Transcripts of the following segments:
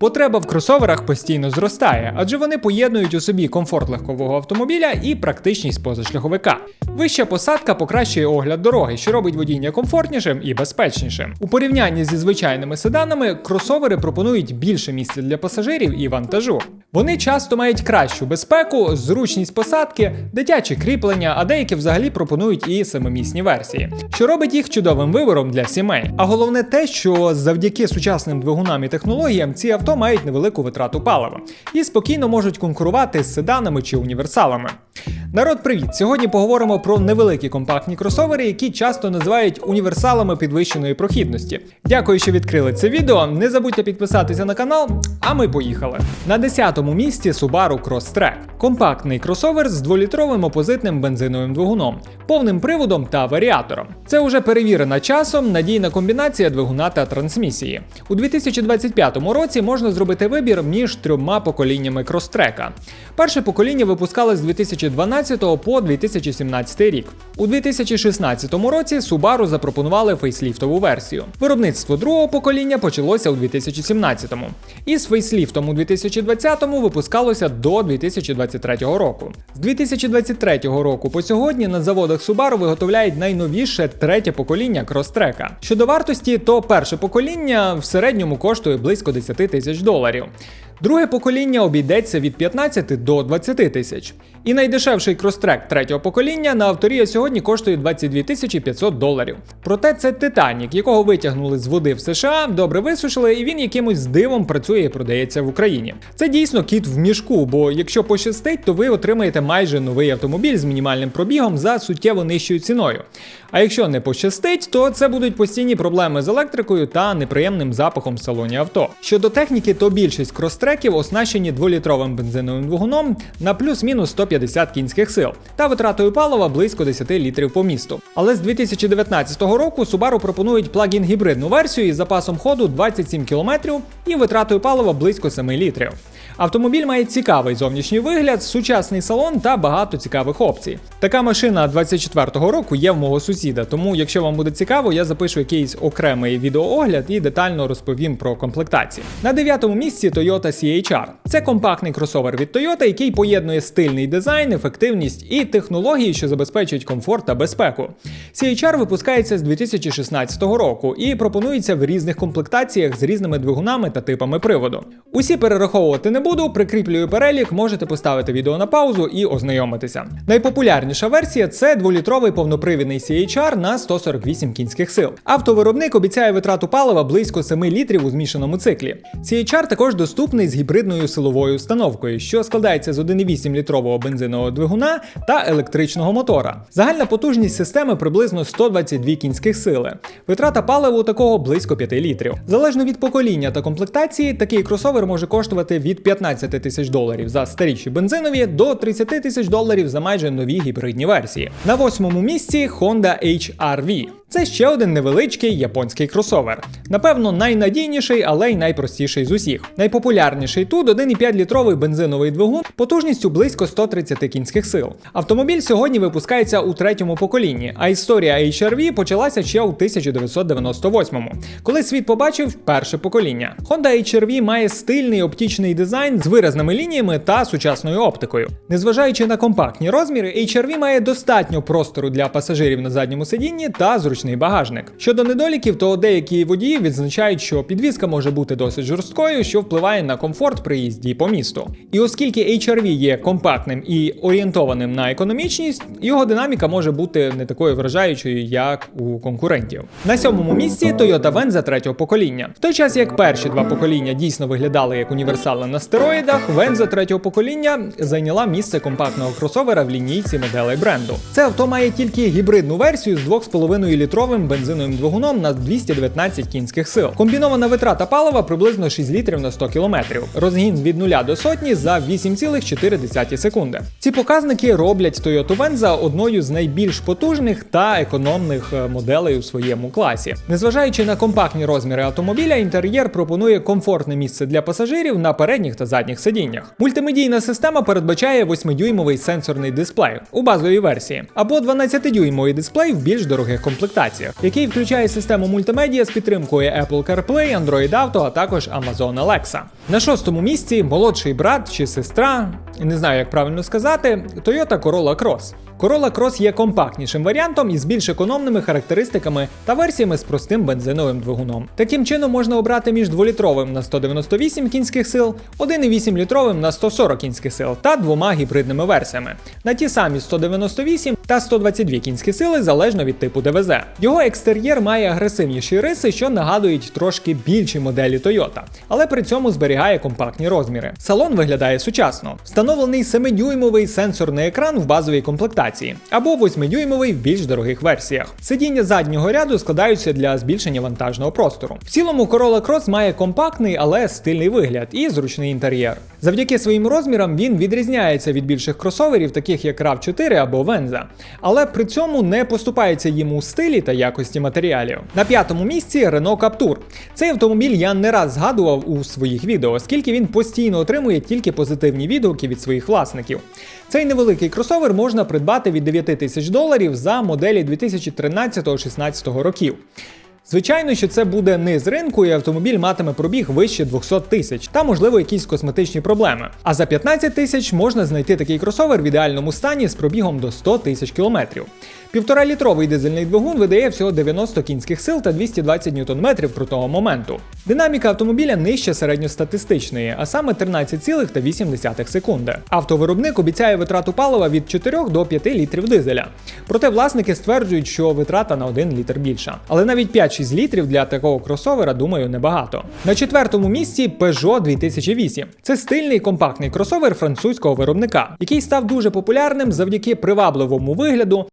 Потреба в кросоверах постійно зростає, адже вони поєднують у собі комфорт легкового автомобіля і практичність позашляховика. Вища посадка покращує огляд дороги, що робить водіння комфортнішим і безпечнішим. У порівнянні зі звичайними седанами, кросовери пропонують більше місця для пасажирів і вантажу. Вони часто мають кращу безпеку, зручність посадки, дитячі кріплення, а деякі взагалі пропонують і семимісні версії, що робить їх чудовим вибором для сімей. А головне те, що завдяки сучасним двигунам і технологіям ці авто мають невелику витрату палива і спокійно можуть конкурувати з седанами чи універсалами. Народ, привіт! Сьогодні поговоримо про невеликі компактні кросовери, які часто називають універсалами підвищеної прохідності. Дякую, що відкрили це відео. Не забудьте підписатися на канал, а ми поїхали. На 10-му місці Subaru Crosstrek. Компактний кросовер з 2-літровим опозитним бензиновим двигуном, повним приводом та варіатором. Це вже перевірена часом надійна комбінація двигуна та трансмісії. У 2025 році можна зробити вибір між трьома поколіннями крострека. Перше покоління випускали з 2012 по 2017 рік. У 2016 році Subaru запропонували фейсліфтову версію. Виробництво другого покоління почалося у 2017-му. І з фейсліфтом у 2020-му випускалося до 2023 року. З 2023 року по сьогодні на заводах Subaru виготовляють найновіше третє покоління крострека. Щодо вартості, то перше покоління в середньому коштує близько 10 тисяч доларів. Друге покоління обійдеться від 15 до 20 тисяч. І найдешевший крострек третього покоління на авторія сьогодні коштує 22 тисячі 500 доларів. Проте це Титанік, якого витягнули з води в США, добре висушили, і він якимось дивом працює і продається в Україні. Це дійсно кіт в мішку, бо якщо пощастить, то ви отримаєте майже новий автомобіль з мінімальним пробігом за суттєво нижчою ціною. А якщо не пощастить, то це будуть постійні проблеми з електрикою та неприємним запахом в салоні авто. Щодо техніки, то більшість кростреків оснащені 2-літровим бензиновим двигуном на плюс-мінус 150 кінських сил та витратою палива близько 10 літрів по місту. Але з 2019 року Subaru пропонують плагін гібридну версію із запасом ходу 27 км і витратою палива близько 7 літрів. Автомобіль має цікавий зовнішній вигляд, сучасний салон та багато цікавих опцій. Така машина 24-го року є в мого сусіда, тому якщо вам буде цікаво, я запишу якийсь окремий відеоогляд і детально розповім про комплектації. На дев'ятому місці Toyota CHR. Це компактний кросовер від Toyota, який поєднує стильний дизайн, ефективність і технології, що забезпечують комфорт та безпеку. CHR випускається з 2016 року і пропонується в різних комплектаціях з різними двигунами та типами приводу. Усі перераховувати не буду, прикріплюю перелік, можете поставити відео на паузу і ознайомитися. Найпопулярніша версія це 2-літровий повнопривідний CHR на 148 кінських сил. Автовиробник обіцяє витрату палива близько 7 літрів у змішаному циклі. CHR також доступний з гібридною силовою установкою, що складається з 1,8 літрового бензинового двигуна та електричного мотора. Загальна потужність системи приблизно 122 кінських сили. Витрата палива у такого близько 5 літрів. Залежно від покоління та комплектації, такий кросовер може коштувати від 15 тисяч доларів за старіші бензинові до 30 тисяч доларів за майже нові гібридні версії. На восьмому місці Honda HR-V. Це ще один невеличкий японський кросовер. Напевно, найнадійніший, але й найпростіший з усіх. Найпопулярніший тут 1,5 літровий бензиновий двигун потужністю близько 130 кінських сил. Автомобіль сьогодні випускається у третьому поколінні, а історія HR-V почалася ще у 1998-му, коли світ побачив перше покоління. Honda HR-V має стильний оптичний дизайн з виразними лініями та сучасною оптикою. Незважаючи на компактні розміри, HR-V має достатньо простору для пасажирів на задньому сидінні та зручний багажник. Щодо недоліків, то деякі водії відзначають, що підвізка може бути досить жорсткою, що впливає на комфорт при їзді по місту. І оскільки HR-V є компактним і орієнтованим на економічність, його динаміка може бути не такою вражаючою, як у конкурентів. На сьомому місці Toyota Venza третього покоління. В той час як перші два покоління дійсно виглядали як універсали на стероїдах, Venza третього покоління зайняла місце компактного кросовера в лінійці моделей бренду. Це авто має тільки гібридну версію з 2,5 літровим бензиновим двигуном на 219 кінських сил. Комбінована витрата палива приблизно 6 літрів на 100 кілометрів. Розгін від 0 до сотні за 8,4 секунди. Ці показники роблять Toyota Venza одною з найбільш потужних та економних е, моделей у своєму класі. Незважаючи на компактні розміри автомобіля, інтер'єр пропонує комфортне місце для пасажирів на передніх та задніх сидіннях. Мультимедійна система передбачає 8-дюймовий сенсорний дисплей у базовій версії або 12-дюймовий дисплей в більш дорогих комплектаціях. Комплектаціях, який включає систему мультимедіа з підтримкою Apple CarPlay, Android Auto, а також Amazon Alexa. На шостому місці молодший брат чи сестра, не знаю, як правильно сказати, Toyota Corolla Cross. Corolla Cross є компактнішим варіантом із більш економними характеристиками та версіями з простим бензиновим двигуном. Таким чином можна обрати між 2-літровим на 198 кінських сил, 1,8 літровим на 140 кінських сил та двома гібридними версіями на ті самі 198 та 122 кінські сили залежно від типу ДВЗ. Його екстер'єр має агресивніші риси, що нагадують трошки більші моделі Toyota, але при цьому зберігає компактні розміри. Салон виглядає сучасно. Встановлений 7-дюймовий сенсорний екран в базовій комплектації або 8-дюймовий в більш дорогих версіях. Сидіння заднього ряду складаються для збільшення вантажного простору. В цілому Corolla Cross має компактний, але стильний вигляд і зручний інтер'єр. Завдяки своїм розмірам він відрізняється від більших кросоверів, таких як RAV4 або Venza, але при цьому не поступається їм у стилі та якості матеріалів. На п'ятому місці Renault Captur. Цей автомобіль я не раз згадував у своїх відео, оскільки він постійно отримує тільки позитивні відгуки від своїх власників. Цей невеликий кросовер можна придбати від 9 тисяч доларів за моделі 2013-16 років. Звичайно, що це буде не з ринку, і автомобіль матиме пробіг вище 200 тисяч та, можливо, якісь косметичні проблеми. А за 15 тисяч можна знайти такий кросовер в ідеальному стані з пробігом до 100 тисяч кілометрів. Півтора літровий дизельний двигун видає всього 90 кінських сил та 220 ньютон-метрів крутого моменту. Динаміка автомобіля нижче середньостатистичної, а саме 13,8 секунди. Автовиробник обіцяє витрату палива від 4 до 5 літрів дизеля. Проте власники стверджують, що витрата на 1 літр більша. Але навіть 5-6 літрів для такого кросовера, думаю, небагато. На четвертому місці Peugeot 2008. Це стильний компактний кросовер французького виробника, який став дуже популярним завдяки привабливому вигляду,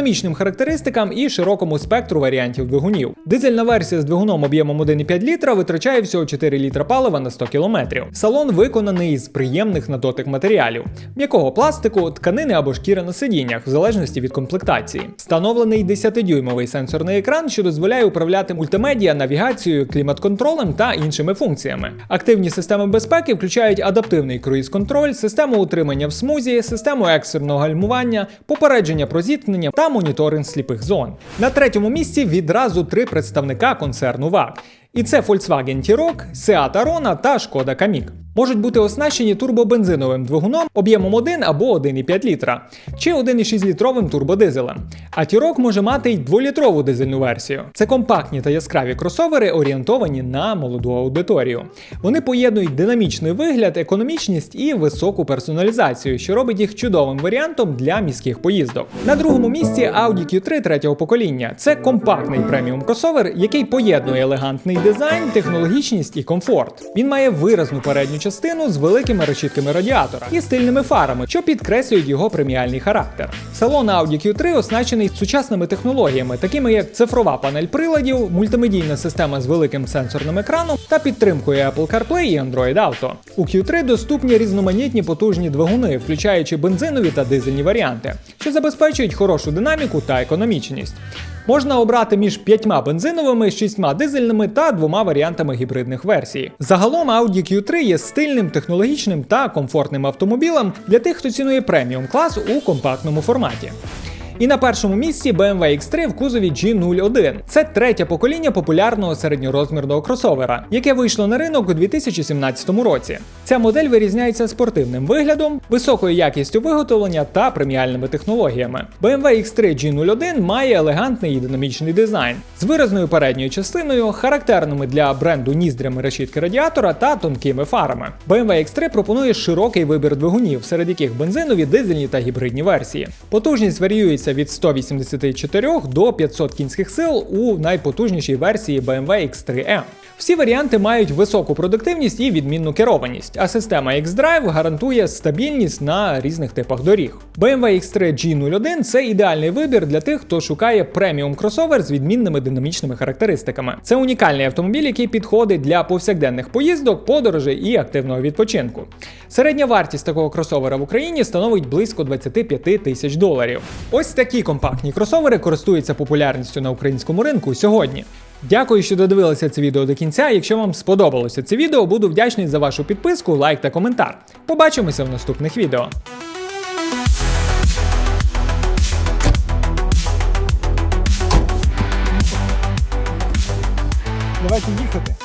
економічним характеристикам і широкому спектру варіантів двигунів. Дизельна версія з двигуном об'ємом 1,5 літра витрачає всього 4 літра палива на 100 км. Салон виконаний з приємних на дотик матеріалів, м'якого пластику, тканини або шкіри на сидіннях, в залежності від комплектації. Встановлений 10-дюймовий сенсорний екран, що дозволяє управляти мультимедіа, навігацією, клімат-контролем та іншими функціями. Активні системи безпеки включають адаптивний круїз-контроль, систему утримання в смузі, систему екстреного гальмування, попередження про зіткнення та моніторинг сліпих зон. На третьому місці відразу три представника концерну ВАК. І це Volkswagen T-Roc, Seat Arona та Skoda Kamiq. Можуть бути оснащені турбобензиновим двигуном об'ємом 1 або 1,5 літра, чи 1,6 літровим турбодизелем. А T-Roc може мати й 2-літрову дизельну версію. Це компактні та яскраві кросовери, орієнтовані на молоду аудиторію. Вони поєднують динамічний вигляд, економічність і високу персоналізацію, що робить їх чудовим варіантом для міських поїздок. На другому місці Audi Q3 третього покоління. Це компактний преміум кросовер, який поєднує елегантний дизайн, технологічність і комфорт. Він має виразну передню частину з великими решітками радіатора і стильними фарами, що підкреслюють його преміальний характер. Салон Audi Q3 оснащений сучасними технологіями, такими як цифрова панель приладів, мультимедійна система з великим сенсорним екраном та підтримкою Apple CarPlay і Android Auto. У Q3 доступні різноманітні потужні двигуни, включаючи бензинові та дизельні варіанти, що забезпечують хорошу динаміку та економічність. Можна обрати між п'ятьма бензиновими, шістьма дизельними та двома варіантами гібридних версій. Загалом Audi Q3 є стильним, технологічним та комфортним автомобілем для тих, хто цінує преміум клас у компактному форматі. І на першому місці BMW X3 в кузові G01. Це третє покоління популярного середньорозмірного кросовера, яке вийшло на ринок у 2017 році. Ця модель вирізняється спортивним виглядом, високою якістю виготовлення та преміальними технологіями. BMW X3 G01 має елегантний і динамічний дизайн з виразною передньою частиною, характерними для бренду ніздрями решітки радіатора та тонкими фарами. BMW X3 пропонує широкий вибір двигунів, серед яких бензинові, дизельні та гібридні версії. Потужність варіюється від 184 до 500 кінських сил у найпотужнішій версії BMW X3M. Всі варіанти мають високу продуктивність і відмінну керованість, а система X-Drive гарантує стабільність на різних типах доріг. BMW X3 G01 це ідеальний вибір для тих, хто шукає преміум кросовер з відмінними динамічними характеристиками. Це унікальний автомобіль, який підходить для повсякденних поїздок, подорожей і активного відпочинку. Середня вартість такого кросовера в Україні становить близько 25 тисяч доларів. Ось такі компактні кросовери користуються популярністю на українському ринку сьогодні. Дякую, що додивилися це відео до кінця. Якщо вам сподобалося це відео, буду вдячний за вашу підписку, лайк та коментар. Побачимося в наступних відео. Давайте їхати.